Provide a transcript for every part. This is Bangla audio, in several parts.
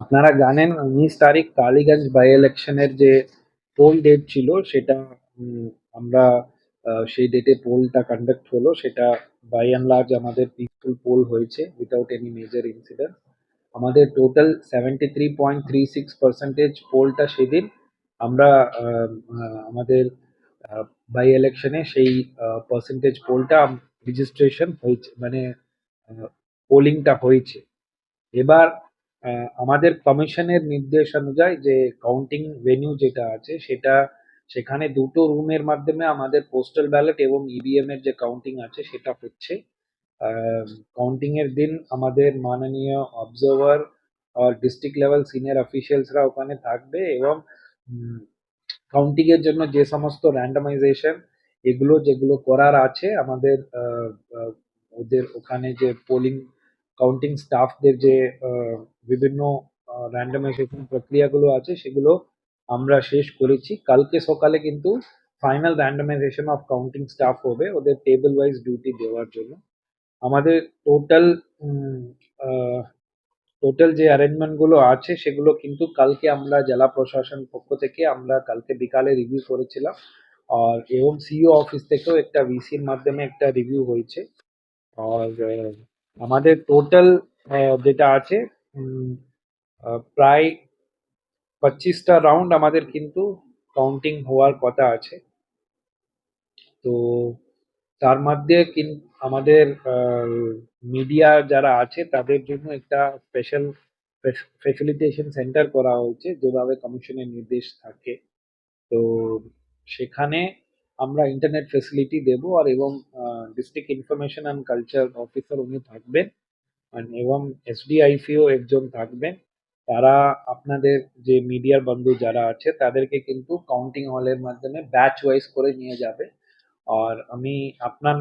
আপনারা জানেন, উনিশ তারিখ কালীগঞ্জ বাই ইলেকশনের যে পোল ডেট ছিল, সেটা আমরা সেই ডেটে পোলটা কন্ডাক্ট হলো। সেটা বাই অ্যান্ড লার্জ আমাদের পিসফুল পোল হয়েছে উইদাউট এনি মেজর ইনসিডেন্ট আমাদের total seventy three point three six percentage পোলটা সেদিন আমরা আমাদের বাই ইলেকশনে সেই পার্সেন্টেজ পোলটা রেজিস্ট্রেশন হয়েছে মানে পোলিংটা হয়েছে। এবার আমাদের কমিশনের নির্দেশ অনুযায়ী যে কাউন্টিং ভেন্যু যেটা আছে, সেটা সেখানে দুটো রুমের মাধ্যমে আমাদের পোস্টাল ব্যালট এবং ইভিএম এর যে কাউন্টিং আছে, সেটা হচ্ছে। কাউন্টিং এর দিন আমাদের মাননীয় অবজার্ভার আর ডিস্ট্রিক্ট লেভেল সিনিয়র অফিসিয়ালসরা ওখানে থাকবে এবং কাউন্টিং এর জন্য যে সমস্ত র্যান্ডামাইজেশন এগুলো যেগুলো করার আছে, আমাদের ওদের ওখানে যে পোলিং কাউন্টিং স্টাফদের যে বিভিন্ন র্যান্ডামাইজেশন প্রক্রিয়াগুলো আছে, সেগুলো আমরা শেষ করেছি। কালকে সকালে কিন্তু final randomization of counting staff হবে ওদের টেবিল ওয়াইজ ডিউটি দেওয়ার জন্য। আমাদের টোটাল টোটাল যে অ্যারেঞ্জমেন্টগুলো আছে, সেগুলো কিন্তু কালকে আমরা জেলা প্রশাসন পক্ষ থেকে আমরা কালকে বিকালে রিভিউ করেছিলাম। আর এবং সিইও অফিস থেকেও একটা ভিসির মাধ্যমে একটা রিভিউ হয়েছে। আর আমাদের টোটাল যেটা আছে প্রায় পঁচিশটা রাউন্ড আমাদের কিন্তু কাউন্টিং হওয়ার কথা আছে। তো তার মধ্যে আমাদের মিডিয়া যারা আছে, তাদের জন্য একটা স্পেশাল ফেসিলিটেশন সেন্টার করা হয়েছে, যেভাবে কমিশনের নির্দেশ থাকে। তো সেখানে আমরা ইন্টারনেট ফেসিলিটি দেব আর এবং district information and culture officer উনি থাকবেন এবং এসডিআইসিও একজন থাকবেন। তারা আপনাদের যে মিডিয়ার বন্ধু যারা আছে, তাদেরকে কিন্তু কাউন্টিং হলের মাধ্যমে ব্যাচ ওয়াইজ করে নিয়ে যাবে। আর আমি আপনার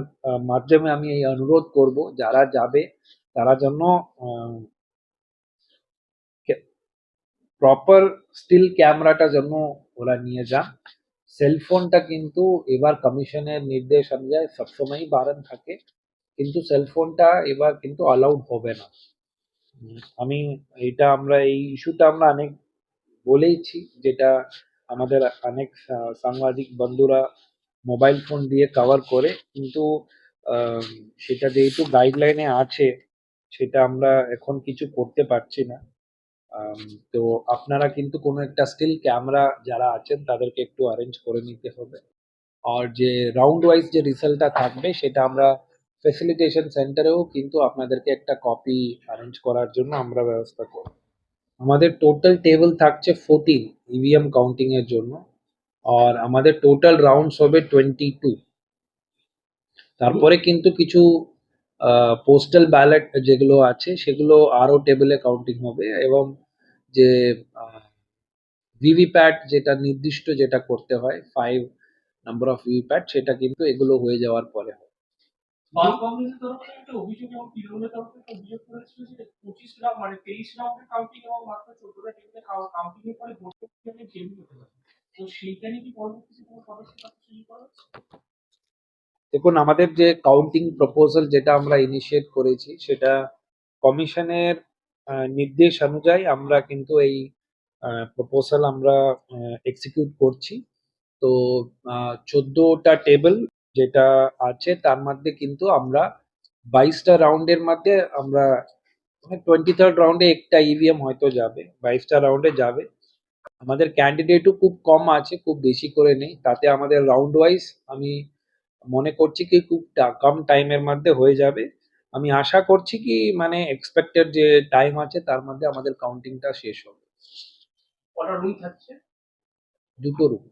মাধ্যমে আমি এই অনুরোধ করব, যারা যাবে, তারা যেন প্রপার স্টিল ক্যামেরাটা যেন ওরা নিয়ে যান। সেলফোনটা কিন্তু এবার কমিশনের নির্দেশ অনুযায়ী সবসময়ই বারণ থাকে, কিন্তু সেলফোনটা এবার কিন্তু অ্যালাউড হবে না। আমি এটা আমরা, এই ইস্যুটা আমরা অনেক বলেইছি, যেটা আমাদের অনেক সাংবাদিক বন্ধুরা মোবাইল ফোন দিয়ে কভার করে, কিন্তু সেটা যেহেতু গাইডলাইনে আছে, সেটা আমরা এখন কিছু করতে পারছি না। তো আপনারা কিন্তু কোনো একটা স্টিল ক্যামেরা যারা আছেন, তাদেরকে একটু অ্যারেঞ্জ করে নিতে হবে। আর যে রাউন্ড ওয়াইজ যে রেজাল্টটা থাকবে, সেটা আমরা ফেসিলিটেশন সেন্টারেও কিন্তু আপনাদেরকে একটা কপি অ্যারেঞ্জ করার জন্য আমরা ব্যবস্থা করব। আমাদের টোটাল টেবিল থাকছে ফোরটিন ইভিএম কাউন্টিং এর জন্য, আর আমাদের টোটাল রাউন্ডস হবে টোয়েন্টি টু তারপরে কিন্তু কিছু পোস্টাল ব্যালট যেগুলো আছে, সেগুলো আরও টেবিলে কাউন্টিং হবে এবং যে ভিভিপ্যাট যেটা নির্দিষ্ট যেটা করতে হয় ফাইভ নাম্বার অফ ভিভিপ্যাট সেটা কিন্তু এগুলো হয়ে যাওয়ার পরে হবে বাম কংগ্রেসের তরফ থেকে একটা অভিযোগ এবং তৃণমূলের তরফ থেকে একটা অভিযোগ করেছিল যে পঁচিশ রাউন্ড মানে? দেখুন আমাদের যে কাউন্টিং প্রপোজাল যেটা আমরা ইনিশিয়েট করেছি সেটা কমিশনের নির্দেশ অনুযায়ী আমরা কিন্তু এই প্রপোজাল আমরা এক্সিকিউট করছি। তো চোদ্দোটা টেবিল যেটা আছে, তার মধ্যে কিন্তু আমরা বাইশটা রাউন্ডের মধ্যে আমরা টোয়েন্টি থার্ড রাউন্ডে একটা ইভিএম হয়তো যাবে, বাইশটা রাউন্ডে যাবে। আমাদের ক্যান্ডিডেটও খুব কম আছে, খুব বেশি করে নেই। তাতে আমাদের রাউন্ড ওয়াইজ আমি মনে করছি কি, খুব কম টাইমের মধ্যে হয়ে যাবে। আমি আশা করছি কি মানে এক্সপেক্টেড যে টাইম আছে তার মধ্যে আমাদের কাউন্টিংটা শেষ হবে। কটা রুম থাকছে? দুটো রুম